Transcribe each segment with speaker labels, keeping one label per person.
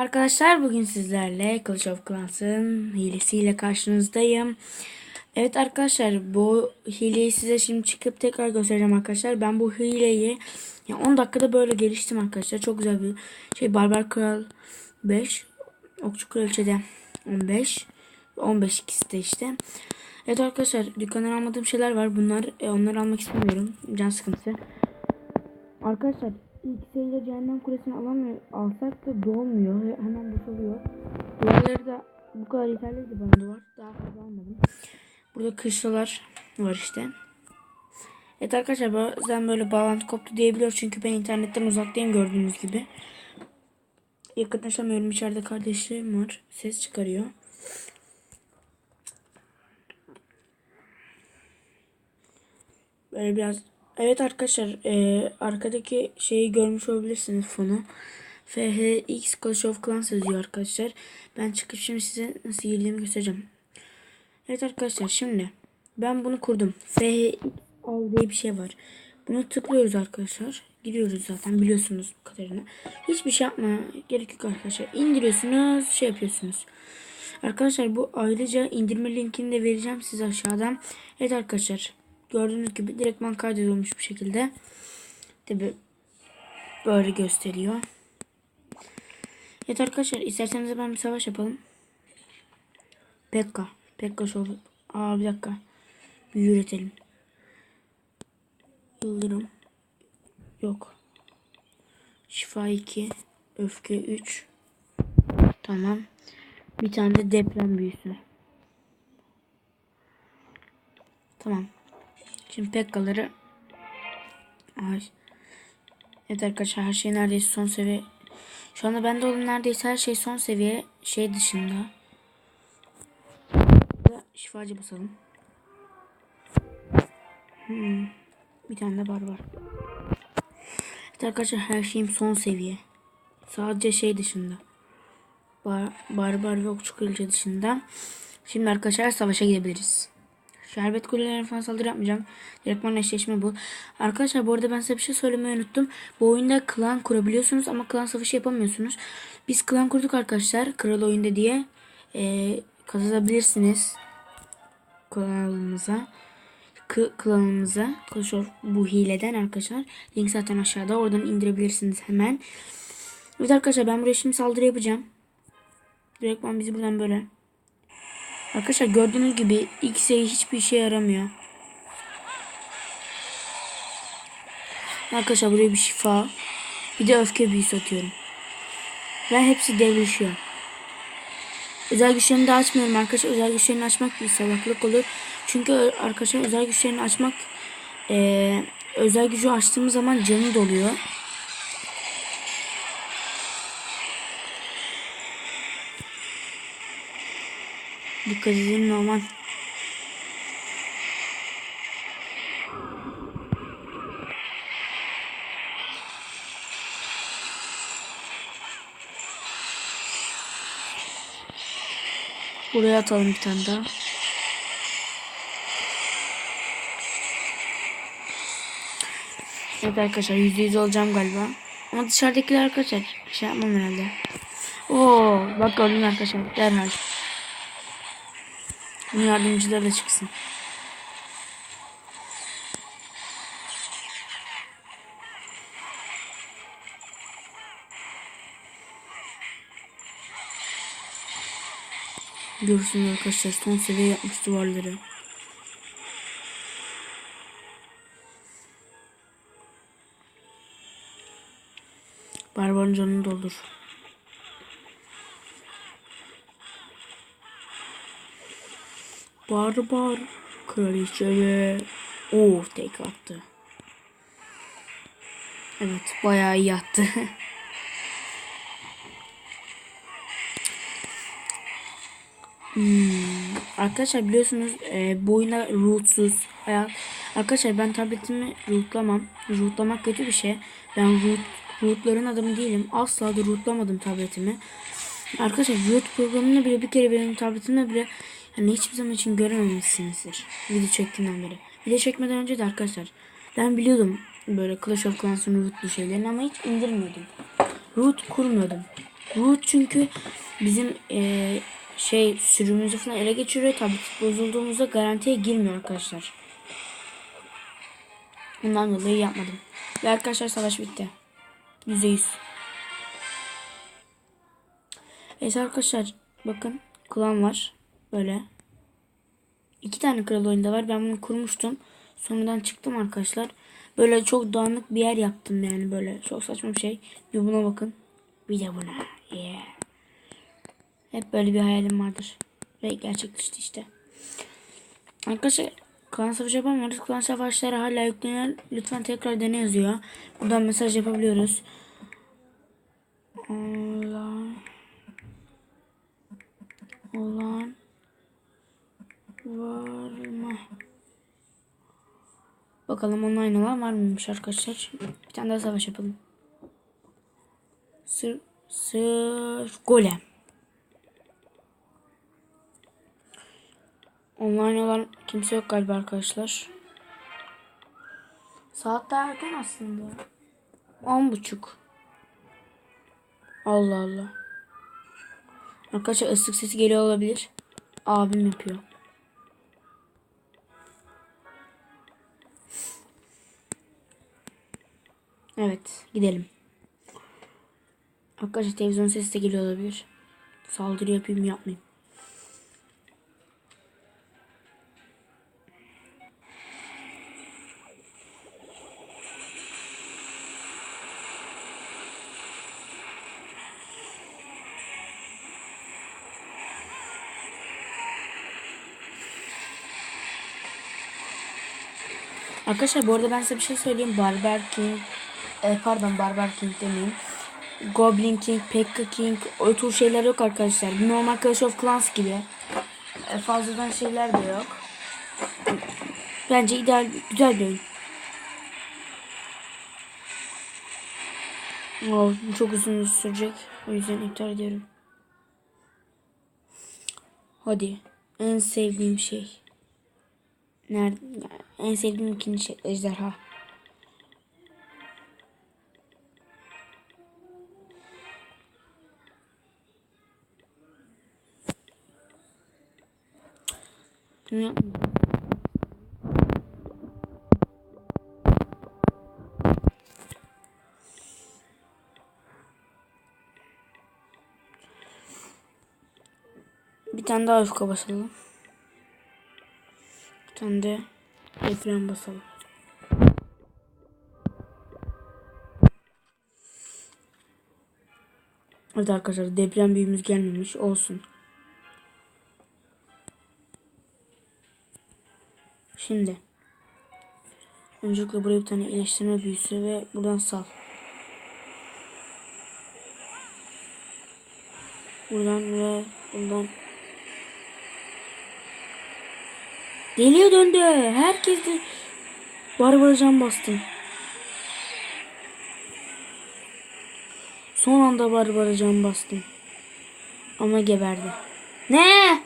Speaker 1: Arkadaşlar bugün sizlerle Clash of Clans'ın hilesiyle karşınızdayım. Evet arkadaşlar bu hileyi size şimdi çıkıp tekrar göstereceğim arkadaşlar. Ben bu hileyi yani 10 dakikada böyle geliştim arkadaşlar. Çok güzel bir şey Barbar Kral 5, Okçu Kraliçe'de 15, 15 ikisi de işte. Evet arkadaşlar dükkandan almadığım şeyler var. Bunlar e, onları almak istemiyorum. Can sıkıntısı. Arkadaşlar ilk sayıda cehennem kulesini alamıyor, alsak da dolmuyor. He- Hemen boşalıyor. Duvarları da bu kadar yeterliydi bana duvar. Daha fazla almadım. Burada kışlalar var işte. Evet arkadaşlar bazen böyle bağlantı koptu diyebiliyor. Çünkü ben internetten uzaktayım gördüğünüz gibi. Yakınlaşamıyorum. İçeride kardeşim var. Ses çıkarıyor. Böyle biraz Evet arkadaşlar e, arkadaki şeyi görmüş olabilirsiniz fonu. FHX Clash of Clans yazıyor arkadaşlar. Ben çıkıp şimdi size nasıl girdiğimi göstereceğim. Evet arkadaşlar şimdi ben bunu kurdum. FHX al diye bir şey var. Bunu tıklıyoruz arkadaşlar. Giriyoruz zaten biliyorsunuz bu kadarını. Hiçbir şey yapma gerek yok arkadaşlar. İndiriyorsunuz şey yapıyorsunuz. Arkadaşlar bu ayrıca indirme linkini de vereceğim size aşağıdan. Evet arkadaşlar gördüğünüz gibi direktman kaydedilmiş bir şekilde. Tabi böyle gösteriyor. Evet arkadaşlar isterseniz ben bir savaş yapalım. Pekka. Pekka şov. Aa bir dakika. Bir üretelim. Yıldırım. Yok. Şifa 2. Öfke 3. Tamam. Bir tane de deprem büyüsü. Tamam. Şimdi Pekkaları Ay. Evet arkadaşlar her şey neredeyse son seviye. Şu anda bende olan neredeyse her şey son seviye şey dışında. Şifacı basalım. Hmm. Bir tane de bar var. Evet arkadaşlar her şeyim son seviye. Sadece şey dışında. Bar, barbar ve okçu kraliçe dışında. Şimdi arkadaşlar savaşa gidebiliriz. Şerbet kulelerine falan saldırı yapmayacağım. Direktman eşleşme bu. Arkadaşlar bu arada ben size bir şey söylemeyi unuttum. Bu oyunda klan kurabiliyorsunuz ama klan savaşı yapamıyorsunuz. Biz klan kurduk arkadaşlar. Kral oyunda diye. Ee, katılabilirsiniz. Kanalımıza. Klanımıza. Of bu hileden arkadaşlar. Link zaten aşağıda. Oradan indirebilirsiniz hemen. Evet arkadaşlar ben buraya şimdi saldırı yapacağım. Direktman bizi buradan böyle Arkadaşlar gördüğünüz gibi X'e hiçbir işe yaramıyor. Arkadaşlar buraya bir şifa. Bir de öfke büyüsü atıyorum. Ve hepsi devleşiyor. Özel güçlerini de açmıyorum arkadaşlar. Özel güçlerini açmak bir salaklık olur. Çünkü arkadaşlar özel güçlerini açmak ee, özel gücü açtığımız zaman canı doluyor. Dikkat edin normal. Buraya atalım bir tane daha. Evet arkadaşlar yüzde yüz olacağım galiba. Ama dışarıdakiler arkadaşlar şey yapmam herhalde. Oo bak gördün arkadaşlar derhal. Bunun yardımcıları da çıksın. Görürsünüz arkadaşlar son seviye yapmış duvarları. Barbarın canını doldur. Barbar kraliçe ve oh tek attı. Evet bayağı iyi attı. hmm. Arkadaşlar biliyorsunuz e, bu oyunda rootsuz hayat. Arkadaşlar ben tabletimi rootlamam. Rootlamak kötü bir şey. Ben root, rootların adamı değilim. Asla da rootlamadım tabletimi. Arkadaşlar root programını bile bir kere benim tabletimde bile yani hiçbir zaman için görememişsinizdir. Video çektiğimden beri. Video çekmeden önce de arkadaşlar ben biliyordum böyle Clash of Clans'ın rootlu şeylerini ama hiç indirmiyordum. Root kurmuyordum. Root çünkü bizim eee, şey sürümümüzü falan ele geçiriyor. Tabii bozulduğumuzda garantiye girmiyor arkadaşlar. Bundan dolayı yapmadım. Ve arkadaşlar savaş bitti. Yüzde yüz. Evet arkadaşlar bakın klan var. Böyle. İki tane kral oyunda var. Ben bunu kurmuştum. Sonradan çıktım arkadaşlar. Böyle çok dağınık bir yer yaptım yani böyle. Çok saçma bir şey. Bir buna bakın. Bir de buna. Yeah. Hep böyle bir hayalim vardır. Ve gerçekleşti işte. Arkadaşlar klan savaşı yapamıyoruz. Klan savaşları hala yükleniyor. Lütfen tekrar dene yazıyor. Buradan mesaj yapabiliyoruz. Olan olan var mı? Bakalım online olan var mıymış arkadaşlar. Bir tane daha savaş yapalım. Sır, sır, golem. Online olan kimse yok galiba arkadaşlar. Saat daha erken aslında. On buçuk. Allah Allah. Arkadaşlar ıslık sesi geliyor olabilir. Abim yapıyor. Evet gidelim. Arkadaşlar televizyon sesi de geliyor olabilir. Saldırı yapayım yapmayayım. Arkadaşlar bu arada ben size bir şey söyleyeyim. Barber King, e, pardon Barber King demeyeyim. Goblin King, Pekka King o tür şeyler yok arkadaşlar. Normal Clash of Clans gibi. E, fazladan şeyler de yok. Bence ideal, güzel bir oyun. Oh, çok uzun sürecek. O yüzden iptal ediyorum. Hadi. En sevdiğim şey. Nerede? En sevdiğim ikinci şey ejderha. Bunu yapmayacağım. Bir tane daha öfke basalım. Bir tane de deprem basalım. Evet arkadaşlar deprem büyümüz gelmemiş olsun. Şimdi öncelikle buraya bir tane iyileştirme büyüsü ve buradan sal. Buradan ve buradan Deliye döndü. Herkes de Barbara can bastı. Son anda Barbara can bastım. Ama geberdi. Ne?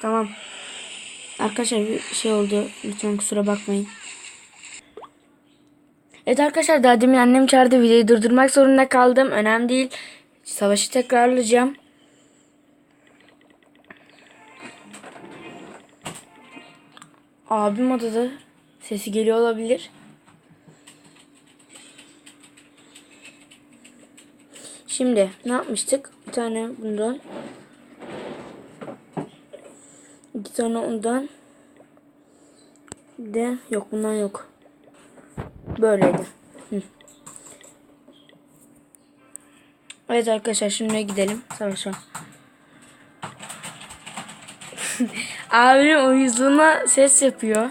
Speaker 1: Tamam. Arkadaşlar bir şey oldu. Lütfen kusura bakmayın. Evet arkadaşlar daha demin annem çağırdı. Videoyu durdurmak zorunda kaldım. Önemli değil. Savaşı tekrarlayacağım. Abim odada. Sesi geliyor olabilir. Şimdi ne yapmıştık? Bir tane bundan. İki tane ondan. De yok bundan yok. Böyleydi. Evet arkadaşlar şimdi gidelim savaşa. Abimin uyuduğuna ses yapıyor.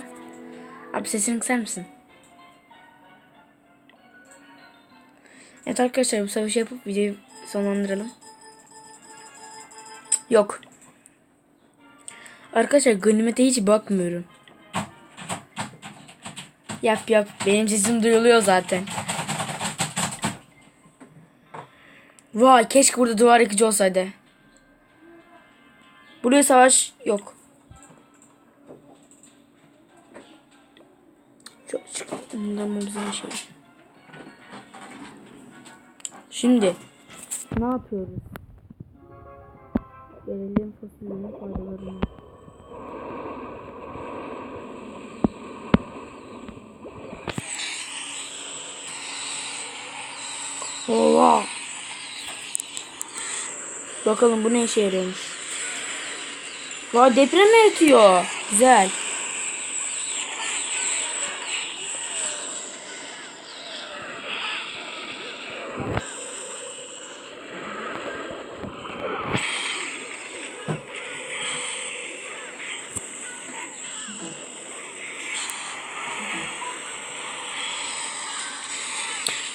Speaker 1: Abi sesini kısar mısın? Evet arkadaşlar bu savaşı yapıp videoyu sonlandıralım. Yok. Arkadaşlar ganimete hiç bakmıyorum. Yap yap. Benim sesim duyuluyor zaten. Vay keşke burada duvar yıkıcı olsaydı. Buraya savaş yok. Çok bizim şey. Şimdi Ne yapıyoruz? Gelelim fasulyenin faydalarına. Oha. Bakalım bu ne işe yarıyormuş. Vay deprem yaratıyor. Güzel.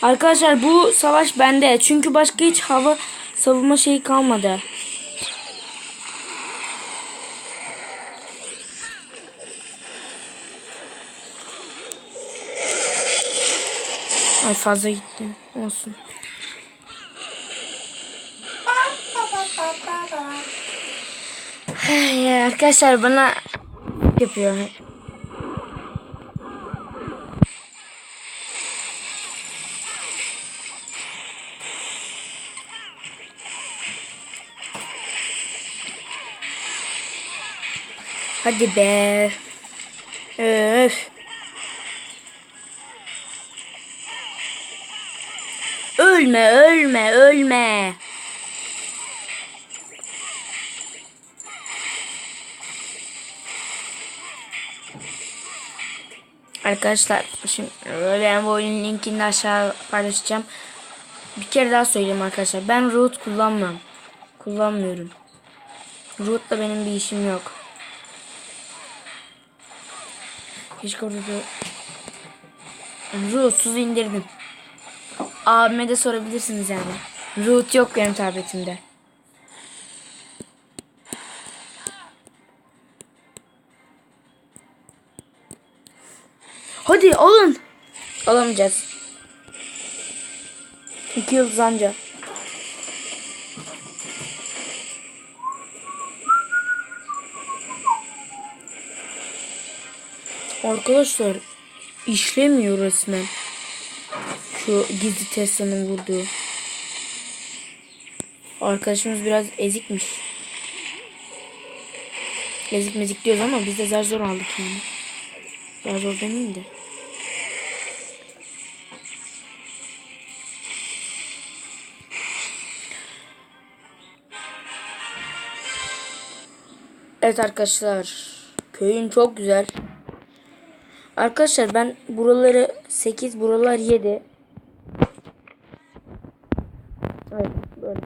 Speaker 1: Arkadaşlar bu savaş bende. Çünkü başka hiç hava savunma şeyi kalmadı. Ay fazla gitti. Olsun. Ay, arkadaşlar bana yapıyor. Hadi be. Öf. Ölme, ölme, ölme. Arkadaşlar şimdi ben bu oyunun linkini aşağı paylaşacağım. Bir kere daha söyleyeyim arkadaşlar. Ben root kullanmam. Kullanmıyorum. Root'la benim bir işim yok. Keşke orada Root'suz indirdim. Abime de sorabilirsiniz yani. Root yok benim tabletimde. Hadi alın. Alamayacağız. İki yıldız anca. Arkadaşlar işlemiyor resmen. Şu gizli Tesla'nın vurduğu. Arkadaşımız biraz ezikmiş. Ezik mezik diyoruz ama biz de zar zor aldık yani. Zar zor demeyeyim de. Evet arkadaşlar. Köyün çok güzel. Arkadaşlar ben buraları 8 buralar 7. Evet böyle.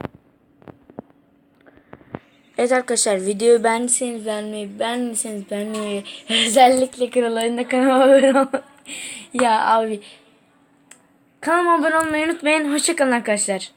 Speaker 1: Evet arkadaşlar videoyu beğendiyseniz beğenmeyi, beğendiyseniz beğenmeyi, özellikle kanallarında kanalıma abone olmayı. ya abi kanalıma abone olmayı unutmayın. Hoşçakalın arkadaşlar.